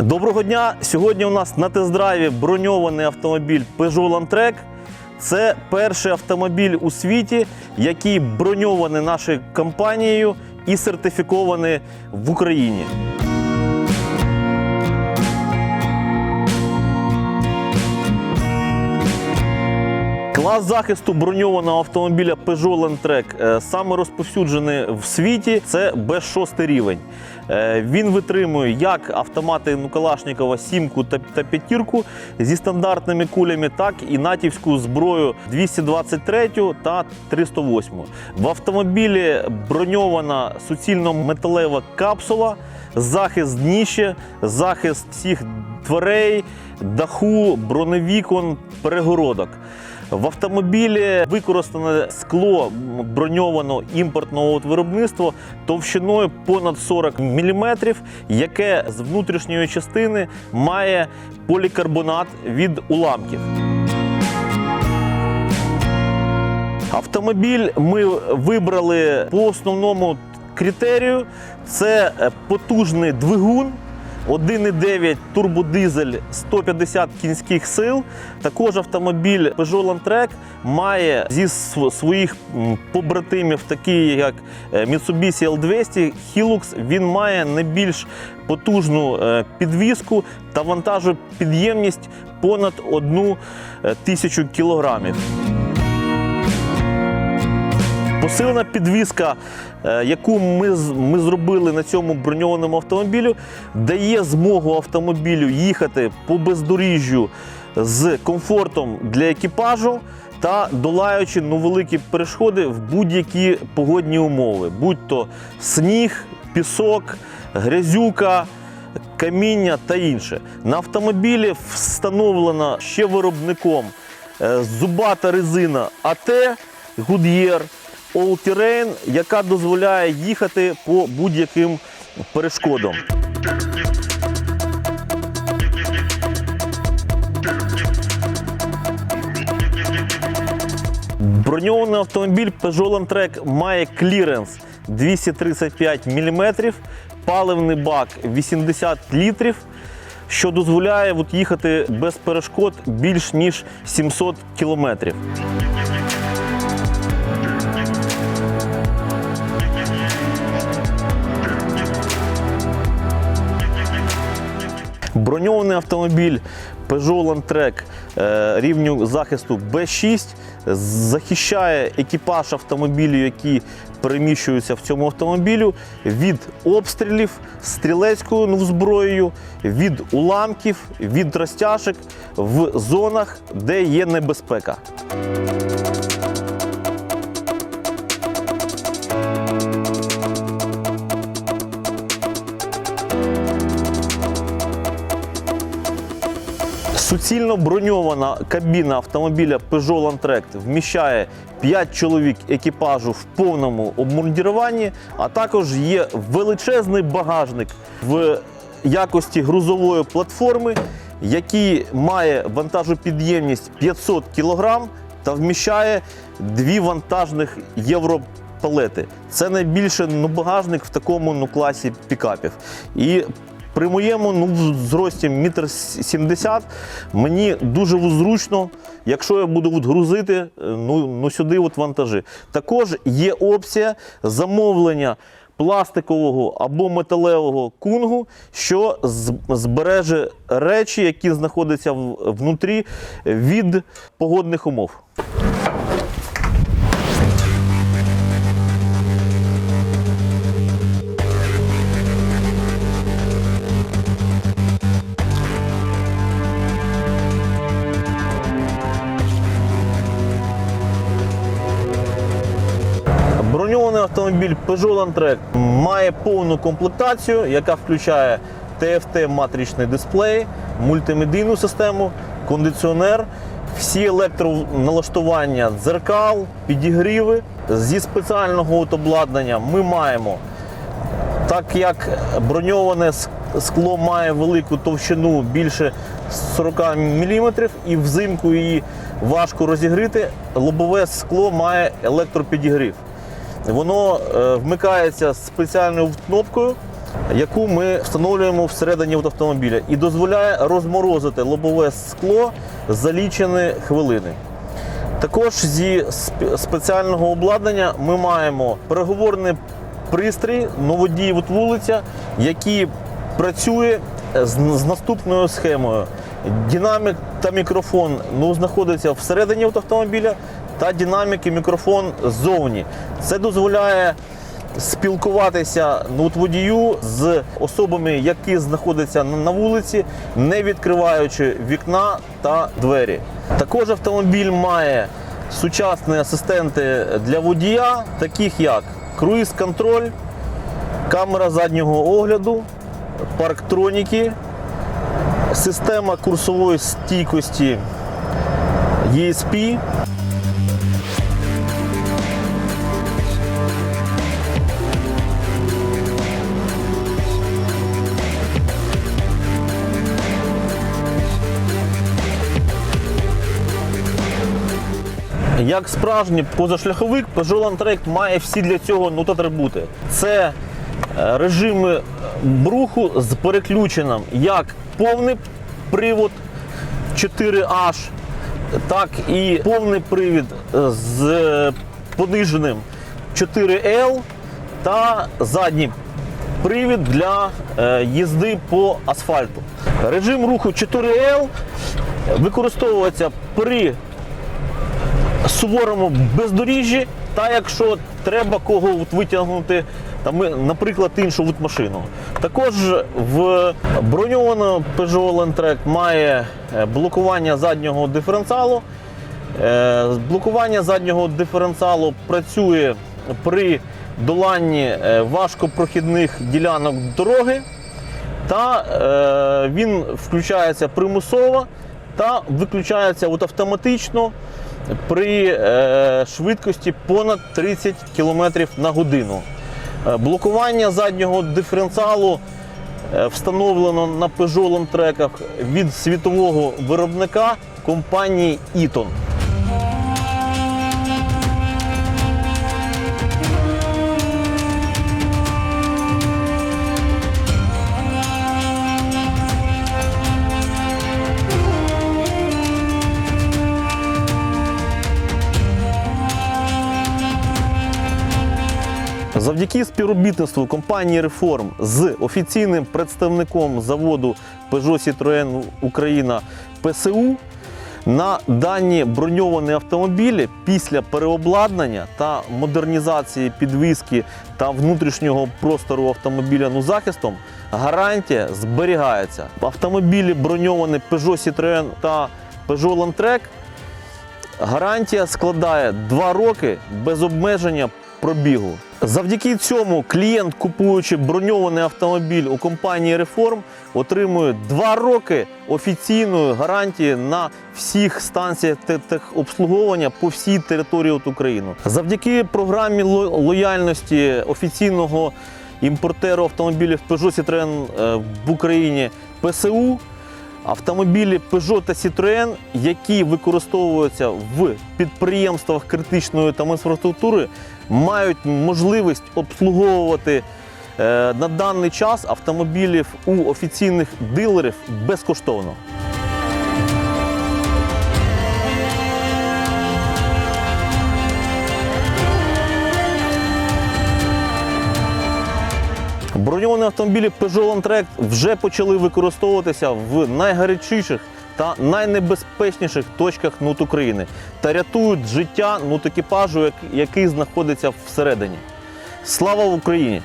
Доброго дня! Сьогодні у нас на тест-драйві броньований автомобіль Peugeot Landtrek. Це перший автомобіль у світі, який броньований нашою компанією і сертифікований в Україні. Захисту броньованого автомобіля Peugeot Landtrek е, саме розповсюджений в світі. Це Б6 рівень. Е, Він витримує як автомати Калашникова сімку та, п'ятірку зі стандартними кулями, так і натівську зброю 223 та 308. В автомобілі броньована суцільно металева капсула, захист дніще, захист всіх дверей, даху, броневікон, перегородок. В автомобілі використане скло броньованого імпортного виробництва товщиною понад 40 мм, яке з внутрішньої частини має полікарбонат від уламків. Автомобіль ми вибрали по основному критерію: це потужний двигун. 1,9 турбодизель 150 кінських сил. Також автомобіль Peugeot Landtrek має зі своїх побратимів, такі як е, Mitsubishi L200, Hilux, він має найбільш потужну е, підвіску та вантажопідємність понад 1 тисячу кілограмів. Посилена підвізка, е, яку ми, ми зробили на цьому броньованому автомобілю, дає змогу автомобілю їхати по бездоріжжю з комфортом для екіпажу та долаючи ну, великі перешкоди в будь-які погодні умови, будь то сніг, пісок, грязюка. Каміння та інше. На автомобілі встановлена ще виробником е, зубата резина АТ Goodyear All Terrain, яка дозволяє їхати по будь-яким перешкодам. Броньований автомобіль Peugeot Landtrek має кліренс 235 мм, паливний бак 80 літрів, що дозволяє от їхати без перешкод більш ніж 700 кілометрів. Броньований автомобіль Peugeot Landtrek е, рівню захисту B6 захищає екіпаж автомобілів, які переміщуються в цьому автомобілю від обстрілів стрілецькою ну, зброєю, від уламків, від розтяжок в зонах, де є небезпека. Суцільно броньована кабіна автомобіля Peugeot Landtrek вміщає 5 чоловік екіпажу в повному обмундіруванні, а також є величезний багажник в якості грузової платформи, який має вантажопідємність 500 кг та вміщає дві вантажних європалети. Це найбільший багажник в такому ну, класі пікапів. І при моєму ну, зрості метр сімдесят мені дуже зручно, якщо я буду от грузити е, ну, ну, сюди от вантажі. Також є опція замовлення пластикового або металевого кунгу, що збереже речі, які знаходяться внутрі від погодних умов. Броньований автомобіль Peugeot Landtrek має повну комплектацію, яка включає TFT матричний дисплей, мультимедійну систему, кондиціонер, всі електроналаштування дзеркал, підігріви. Зі спеціального обладнання ми маємо так як броньоване скло має велику товщину більше 40 мм і взимку її важко розігріти, лобове скло має електропідігрів. Воно е, вмикається спеціальною кнопкою, яку ми встановлюємо всередині автомобіля і дозволяє розморозити лобове скло за лічені хвилини. Також зі спеціального обладнання ми маємо переговорний пристрій новодій от вулиця, який працює з, з наступною схемою. Динамік та мікрофон ну, знаходяться всередині автомобіля, та динамік і мікрофон ззовні. Це дозволяє спілкуватися ну, водію з особами, які знаходяться на на вулиці, не відкриваючи вікна та двері. Також автомобіль має сучасні асистенти для водія, таких як круїз-контроль, камера заднього огляду, парктроніки, система курсової стійкості ESP. Як справжній позашляховик, Peugeot Landtrek має всі для цього ну, атрибути. Це е, режими руху з переключенням як повний привод 4H, так і повний привід е, з е, пониженим 4L та задній привід для е, їзди по асфальту. Режим руху 4L використовується при суворому бездоріжжі, та якщо треба кого от витягнути, там, наприклад, іншу от машину. Також в броньованому Peugeot Landtrek має е, блокування заднього диференціалу. Е, Блокування заднього диференціалу працює при доланні е, важкопрохідних ділянок дороги та він включається примусово та виключається от автоматично при е, швидкості понад 30 км на годину. Е, блокування заднього диференціалу е, встановлено на Peugeot треках від світового виробника компанії Eaton. Завдяки співробітництву компанії Реформ з офіційним представником заводу Peugeot Citroën Україна ПСУ на дані броньовані автомобілі після переобладнання та модернізації підвіски та внутрішнього простору автомобіля ну, захистом гарантія зберігається. Автомобілі броньовані Peugeot Citroën та Peugeot Landtrek Гарантія складає 2 роки без обмеження пробігу. Завдяки цьому клієнт, купуючи броньований автомобіль у компанії Реформ, отримує 2 роки офіційної гарантії на всіх станціях те- техобслуговування по всій території от України. Завдяки програмі ло- лояльності офіційного імпортеру автомобілів Peugeot Citroën е, в Україні ПСУ. Автомобілі Peugeot та Citroën, які використовуються в підприємствах критичної та інфраструктури, мають можливість обслуговувати е, на даний час автомобілів у офіційних дилерів безкоштовно. Броньовані автомобілі Peugeot Landtrek вже почали використовуватися в найгарячіших та найнебезпечніших точках НУТ України та рятують життя нут екіпажу, який знаходиться всередині. Слава Україні!